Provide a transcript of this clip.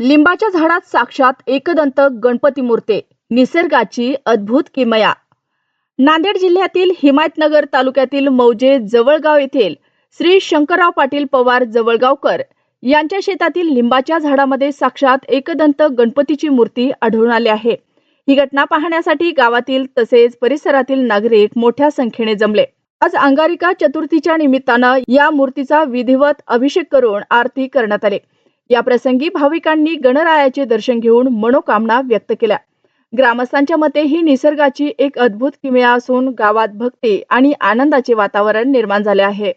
लिंबाच्या झाडात साक्षात एकदंत गणपती मूर्ते. निसर्गाची अद्भुत किमया. नांदेड जिल्ह्यातील हिमायतनगर तालुक्यातील मौजे जवळगाव येथील श्री शंकरराव पाटील पवार जवळगावकर यांच्या शेतातील लिंबाच्या झाडामध्ये साक्षात एकदंत गणपतीची मूर्ती आढळून आली आहे. ही घटना पाहण्यासाठी गावातील तसेच परिसरातील नागरिक मोठ्या संख्येने जमले. आज अंगारिका चतुर्थीच्या निमित्तानं या मूर्तीचा विधिवत अभिषेक करून आरती करण्यात आली. या प्रसंगी भाविकांनी गणरायाचे दर्शन घेऊन मनोकामना व्यक्त केल्या. ग्रामस्थांच्या मते ही निसर्गाची एक अद्भुत किमया असून गावात भक्ती आणि आनंदाचे वातावरण निर्माण झाले आहे.